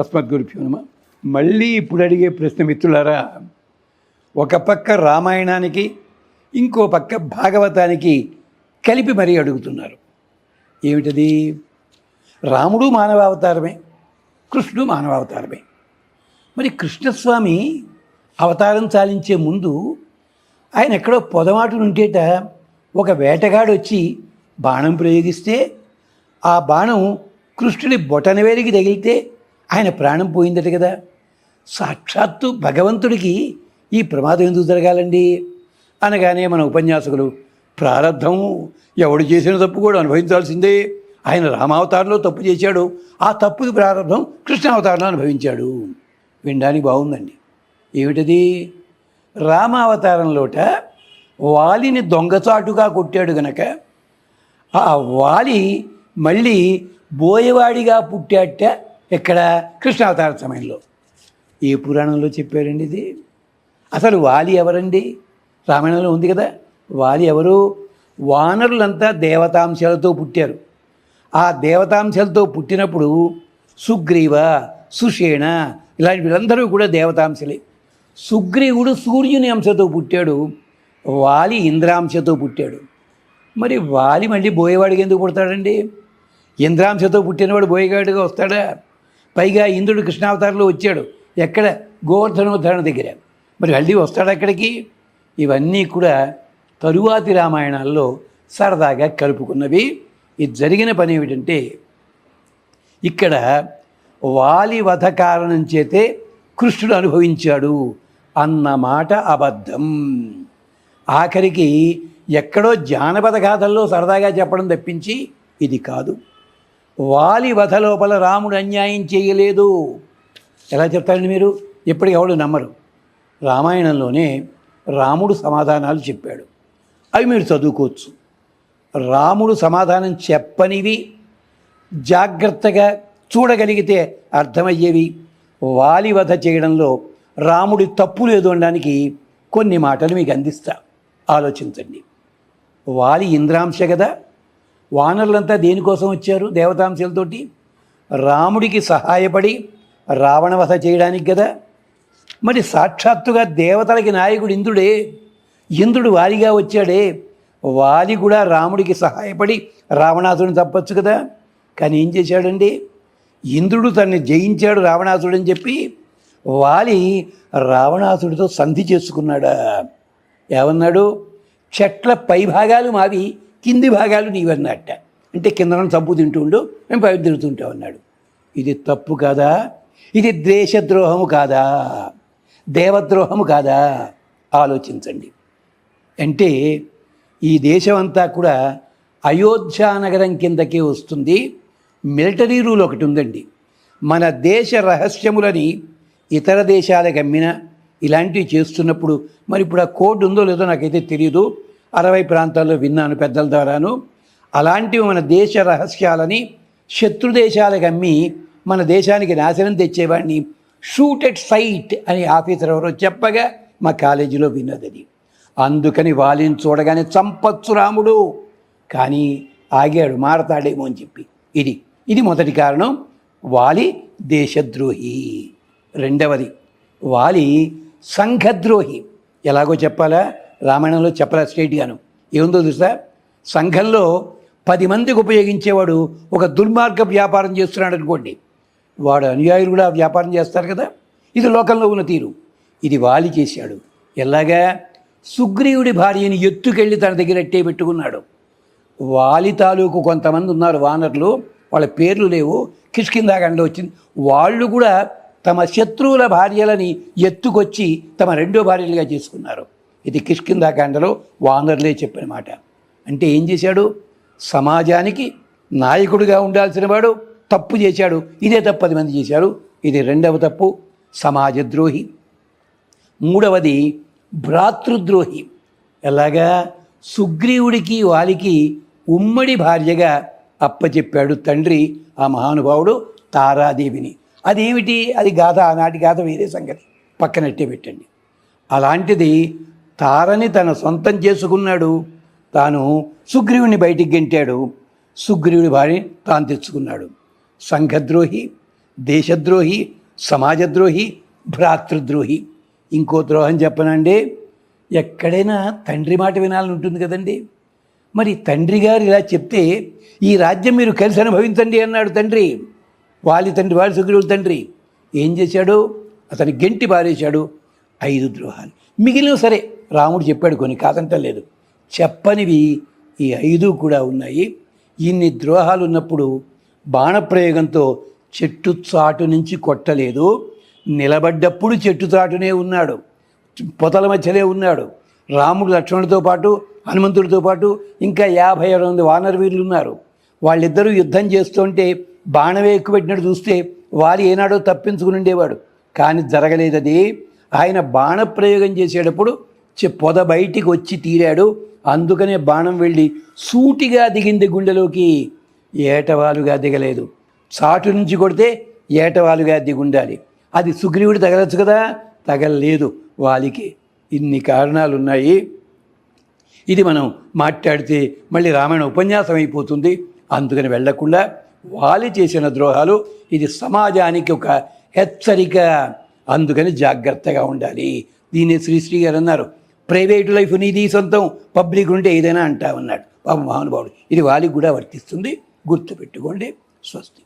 అస్మద్గురుభ్యో నమ మళ్ళీ ఇప్పుడు అడిగే ప్రశ్న మిత్రులారా ఒక పక్క రామాయణానికి ఇంకో పక్క భాగవతానికి కలిపి మరీ అడుగుతున్నారు. ఏమిటది? రాముడు మానవావతారమే కృష్ణుడు మానవావతారమే. మరి కృష్ణస్వామి అవతారం చాలించే ముందు ఆయన ఎక్కడో పొదమాటు నుండేట ఒక వేటగాడు వచ్చి బాణం ప్రయోగిస్తే ఆ బాణం కృష్ణుడి బొటనవేలికి తగిలితే ఆయన ప్రాణం పోయిందట కదా. సాక్షాత్తు భగవంతుడికి ఈ ప్రమాదం ఎందుకు జరగాలండి? అనగానే మన ఉపన్యాసకులు ప్రారంధం ఎవడు చేసిన తప్పు కూడా అనుభవించాల్సిందే. ఆయన రామావతారంలో తప్పు చేశాడు. ఆ తప్పుకి ప్రారంభం కృష్ణావతారంలో అనుభవించాడు. వినడానికి బాగుందండి. ఏమిటది? రామావతారంలోట వాలిని దొంగచాటుగా కొట్టాడు గనక ఆ వాలి మళ్ళీ బోయవాడిగా పుట్టాట ఇక్కడ కృష్ణావతార సమయంలో. ఏ పురాణంలో చెప్పారండి ఇది? అసలు వాలి ఎవరండి? రామాయణంలో ఉంది కదా. వాలి ఎవరు? వానరులంతా దేవతాంశాలతో పుట్టారు. ఆ దేవతాంశాలతో పుట్టినప్పుడు సుగ్రీవ సుషేణ ఇలాంటి వీళ్ళందరూ కూడా దేవతాంశలే. సుగ్రీవుడు సూర్యుని అంశతో పుట్టాడు. వాలి ఇంద్రాంశతో పుట్టాడు. మరి వాలి మళ్ళీ బోయేవాడికి ఎందుకు పుడతాడండి? ఇంద్రాంశతో పుట్టినవాడు బోయేగాడిగా వస్తాడా? పైగా ఇంద్రుడు కృష్ణావతారంలో వచ్చాడు. ఎక్కడ? గోవర్ధనోద్ధరణ దగ్గర. మరి మళ్ళీ వస్తాడు అక్కడికి ఇవన్నీ కూడా తరువాతి రామాయణాల్లో సరదాగా కలుపుకున్నవి. ఇది జరిగిన పని ఏమిటంటే ఇక్కడ వాలి వధ కారణం చేతే కృష్ణుడు అనుభవించాడు అన్న మాట అబద్ధం. ఆఖరికి ఎక్కడో జానపద గాథల్లో సరదాగా చెప్పడం తప్పించి ఇది కాదు. వాలి వధ లోపల రాముడు అన్యాయం చేయలేదు. ఎలా చెప్తారండి మీరు? ఎప్పటికి ఎవడు నమ్మరు. రామాయణంలోనే రాముడు సమాధానాలు చెప్పాడు. అవి మీరు చదువుకోవచ్చు. రాముడు సమాధానం చెప్పనివి జాగ్రత్తగా చూడగలిగితే అర్థమయ్యేవి. వాలి వధ చేయడంలో రాముడి తప్పు లేదు అనడానికి కొన్ని మాటలు మీకు అందిస్తా. ఆలోచించండి. వాలి ఇంద్రాంశ కదా? వానరులంతా దేనికోసం వచ్చారు? దేవతాంశాలతోటి రాముడికి సహాయపడి రావణవధ చేయడానికి కదా మరి సాక్షాత్తుగా దేవతలకి నాయకుడు ఇంద్రుడే. ఇంద్రుడు వారిగా వచ్చాడే. వాలి కూడా రాముడికి సహాయపడి రావణాసుడిని తప్పచ్చు కదా. కానీ ఏం చేశాడండి? ఇంద్రుడు తన్ని జయించాడు రావణాసుడని చెప్పి వాలి రావణాసుడితో సంధి చేసుకున్నాడా. ఏమన్నాడు? చెట్ల పై భాగాలు మావి. కింది భాగాలు నీవన్నట్ట. అంటే కింద చంపు తింటుండు మేము పైపు తిరుగుతుంటాం అన్నాడు. ఇది తప్పు కాదా? ఇది దేశద్రోహము కాదా? దేవద్రోహము కాదా? ఆలోచించండి. అంటే ఈ దేశం అంతా కూడా అయోధ్య నగరం కిందకే వస్తుంది. మిలిటరీ రూల్ ఒకటి ఉందండి. మన దేశ రహస్యములని ఇతర దేశాలకు అమ్మిన ఇలాంటివి చేస్తున్నప్పుడు మరి ఇప్పుడు ఆ కోడ్ ఉందో లేదో నాకైతే తెలియదు అరవై ప్రాంతాల్లో విన్నాను పెద్దల ద్వారాను. అలాంటివి మన దేశ రహస్యాలని శత్రు దేశాలకు అమ్మి మన దేశానికి నాశనం తెచ్చేవాడిని. షూట్ ఎట్ సైట్ అని ఆఫీసర్ ఎవరో చెప్పగా మా కాలేజీలో విన్నది అందుకని వాలిని చూడగానే చంపచ్చు రాముడు. కానీ ఆగాడు మారతాడేమో అని చెప్పి. ఇది ఇది మొదటి కారణం. వాలి దేశద్రోహి. రెండవది వాలి సంఘద్రోహి. ఎలాగో చెప్పాలా? రామాయణంలో చెప్పరా స్ట్రైట్గాను ఏముందో తెలుసా? సంఘంలో పది మందికి ఉపయోగించేవాడు ఒక దుర్మార్గ వ్యాపారం చేస్తున్నాడు అనుకోండి. వాడు అనుయాయులు కూడా వ్యాపారం చేస్తారు కదా? ఇది లోకంలో ఉన్న తీరు. ఇది వాలి చేశాడు. ఎలాగా? సుగ్రీవుడి భార్యని ఎత్తుకెళ్ళి తన దగ్గర ఎట్టే పెట్టుకున్నాడు. వాలి తాలూకు కొంతమంది ఉన్నారు వానర్లు. వాళ్ళ పేర్లు లేవు. కిష్కిందాగంలో వచ్చింది. వాళ్ళు కూడా తమ శత్రువుల భార్యలని ఎత్తుకొచ్చి తమ రెండో భార్యలుగా చేసుకున్నారు. ఇది కిష్కిందాకాండలో వానర్లే చెప్పిన మాట. అంటే ఏం చేశాడు? సమాజానికి నాయకుడిగా ఉండాల్సిన వాడు తప్పు చేశాడు. ఇదే తప్పు పది మంది చేశారు. ఇది రెండవ తప్పు సమాజద్రోహి. మూడవది భ్రాతృద్రోహి. ఎలాగా? సుగ్రీవుడికి వాలికి ఉమ్మడి భార్యగా అప్పచెప్పాడు తండ్రి ఆ మహానుభావుడు తారాదేవిని. అదేమిటి? అది గాథ ఆనాటి గాథ వేరే సంగతి. పక్కనట్టే పెట్టండి. అలాంటిది తారని తన సొంతం చేసుకున్నాడు. తాను సుగ్రీవుని బయటికి గెంటాడు. సుగ్రీవుని భార్య తాను తెచ్చుకున్నాడు. సంఘద్రోహి దేశద్రోహి సమాజద్రోహి భ్రాతృద్రోహి. ఇంకో ద్రోహం చెప్పనండి. ఎక్కడైనా తండ్రి మాట వినాలని ఉంటుంది కదండి. మరి తండ్రి గారు ఇలా చెప్తే ఈ రాజ్యం మీరు కలిసి అనుభవించండి అన్నాడు తండ్రి. వాలి తండ్రి వాలి సుగ్రీవుల తండ్రి. ఏం చేశాడు? అతని గెంటి పారేశాడు. ఐదు ద్రోహాలు. మిగిలిన సరే. రాముడు చెప్పాడు కొన్ని కాదంటలేదు చెప్పనివి ఈ ఐదు కూడా ఉన్నాయి. ఇన్ని ద్రోహాలు ఉన్నప్పుడు బాణప్రయోగంతో చెట్టు చాటు నుంచి కొట్టలేదు. నిలబడ్డప్పుడు చెట్టు చాటునే ఉన్నాడు. పొతల మధ్యనే ఉన్నాడు. రాముడు లక్ష్మణుడితో పాటు హనుమంతుడితో పాటు ఇంకా యాభై ఆరు మంది వానర వీరులు ఉన్నారు. వాళ్ళిద్దరూ యుద్ధం చేస్తుంటే బాణమే ఎక్కువ పెట్టినట్టు చూస్తే వారి ఏనాడో తప్పించుకుని ఉండేవాడు. కానీ జరగలేదది. ఆయన బాణప్రయోగం చేసేటప్పుడు పొద బయటికి వచ్చి తీరాడు. అందుకనే బాణం వెళ్ళి సూటిగా దిగింది గుండెలోకి. ఏటవాలుగా దిగలేదు. చాటు నుంచి కొడితే ఏటవాలుగా దిగుండాలి అది సుగ్రీవుడు తగలచ్చు కదా? తగలలేదు వాలికి. ఇన్ని కారణాలు ఉన్నాయి ఇది మనం మాట్లాడితే మళ్ళీ రామాయణ ఉపన్యాసం అయిపోతుంది. అందుకని వెళ్ళకుండా వాలి చేసిన ద్రోహాలు ఇది సమాజానికి ఒక హెచ్చరిక. అందుకని జాగ్రత్తగా ఉండాలి. దీన్ని శ్రీశ్రీ గారు అన్నారు. ప్రైవేటు లైఫ్ నీది సొంతం. పబ్లిక్ ఉంటే ఏదైనా అంటా ఉన్నాడు. పాప మహానుభావుడు. ఇది వాళ్ళకి కూడా వర్తిస్తుంది. గుర్తుపెట్టుకోండి. స్వస్తి.